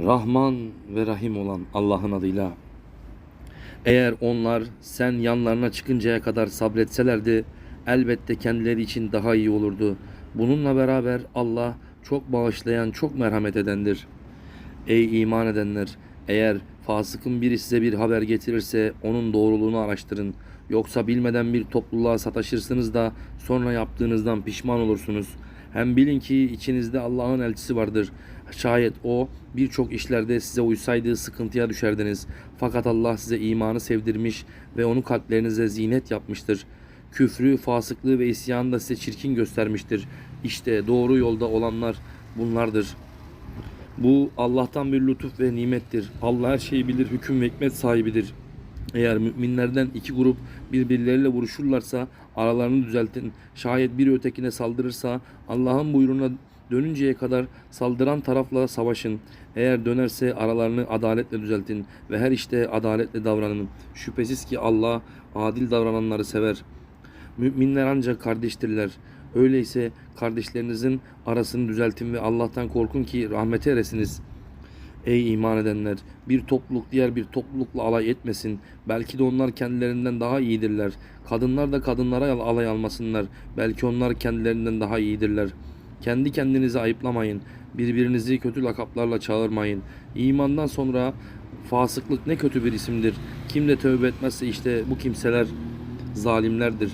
Rahman ve Rahim olan Allah'ın adıyla. Eğer onlar sen yanlarına çıkıncaya kadar sabretselerdi elbette kendileri için daha iyi olurdu. Bununla beraber Allah çok bağışlayan, çok merhamet edendir. Ey iman edenler! Eğer fasıkın biri size bir haber getirirse onun doğruluğunu araştırın. Yoksa bilmeden bir topluluğa sataşırsınız da sonra yaptığınızdan pişman olursunuz. Hem bilin ki içinizde Allah'ın elçisi vardır. Şayet o birçok işlerde size uysaydı sıkıntıya düşerdiniz. Fakat Allah size imanı sevdirmiş ve onu kalplerinize zinet yapmıştır. Küfrü, fasıklığı ve isyanı da size çirkin göstermiştir. İşte doğru yolda olanlar bunlardır. Bu Allah'tan bir lütuf ve nimettir. Allah her şeyi bilir, hüküm ve hikmet sahibidir. Eğer müminlerden iki grup birbirleriyle vuruşurlarsa aralarını düzeltin. Şayet biri ötekine saldırırsa Allah'ın buyruğuna dönünceye kadar saldıran tarafla savaşın. Eğer dönerse aralarını adaletle düzeltin ve her işte adaletle davranın. Şüphesiz ki Allah adil davrananları sever. Müminler ancak kardeştirler. Öyleyse kardeşlerinizin arasını düzeltin ve Allah'tan korkun ki rahmete eresiniz. Ey iman edenler! Bir topluluk diğer bir toplulukla alay etmesin. Belki de onlar kendilerinden daha iyidirler. Kadınlar da kadınlara alay almasınlar. Belki onlar kendilerinden daha iyidirler. Kendi kendinizi ayıplamayın. Birbirinizi kötü lakaplarla çağırmayın. İmandan sonra fasıklık ne kötü bir isimdir. Kim de tövbe etmezse işte bu kimseler zalimlerdir.